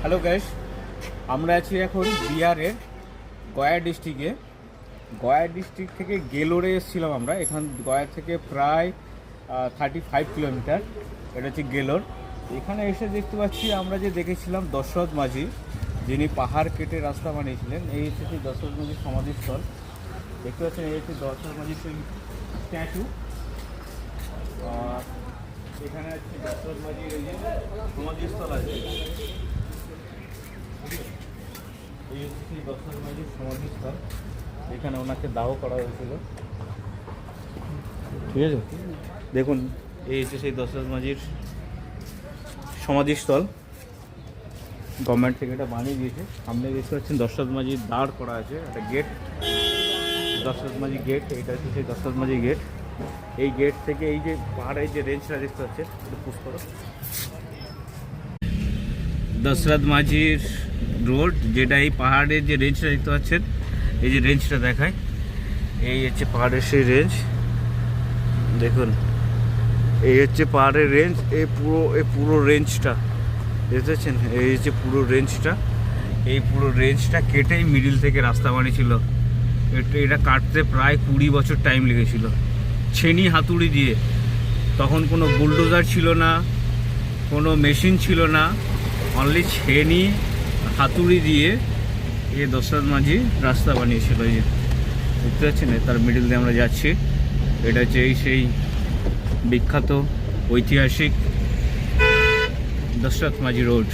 Hello gas আমরা আছি এখন বিহারের গয়া ডিস্ট্রিক্টে গয়া ডিস্ট্রিক্ট থেকে গেলোরে এসেছিলাম আমরা। এখান গয়া থেকে প্রায় থার্টি ফাইভ কিলোমিটার এটা হচ্ছে গেলোর। এখানে এসে দেখতে পাচ্ছি, আমরা যে দেখেছিলাম দশরথ মাঝি, যিনি পাহাড় কেটে রাস্তা বানিয়েছিলেন, এই হচ্ছে সেই দশরথ মাঝির সমাধিস্থল। দেখতে পাচ্ছেন, এই হচ্ছে দশরথ মাঝির সেই স্ট্যাচু এখানে হচ্ছে দশরথ মাঝির সমাধিস্থল আছে। এখানে ওনাকে দাহ করা হয়েছিল। ঠিক আছে? দেখুন, এই হচ্ছে সেই দশরথ মাঝির সমাধিস্থল গভর্নমেন্ট থেকে এটা বানিয়ে দিয়েছে। সামনে দেখতে পাচ্ছেন দশরথ মাঝির দাঁড় করা আছে, একটা গেট দশরথ মাঝি গেট এটা হচ্ছে সেই দশরথ মাঝি গেট এই গেট থেকে এই যে পাহাড়ের যে রেঞ্জটা দেখতে পাচ্ছেন একটু পুশ করো। দশরথ মাঝির রোড, যেটা এই পাহাড়ের যে রেঞ্জটা দেখতে পাচ্ছেন, এই যে রেঞ্জটা দেখায়, এই হচ্ছে পাহাড়ের সেই রেঞ্জ দেখুন, এই হচ্ছে পাহাড়ের রেঞ্জ এই পুরো এই পুরো রেঞ্জটা দেখতে পাচ্ছেন? এই হচ্ছে পুরো রেঞ্জটা এই পুরো রেঞ্জটা কেটেই মিডিল থেকে রাস্তা বানিয়েছিল। এটা এটা কাটতে প্রায় কুড়ি বছর টাইম লেগেছিল। ছেনি হাতুড়ি দিয়ে। তখন কোনো বুলডোজার ছিল না, কোনো মেশিন ছিল না। অনলি ছেনি, হাতুড়ি দিয়ে এ দশরথ মাঝি রাস্তা বানিয়েছিল এই দেখতে না তার মিডিল দিয়ে আমরা যাচ্ছি। এটা হচ্ছে এই সেই বিখ্যাত ঐতিহাসিক দশরথ মাঝি রোড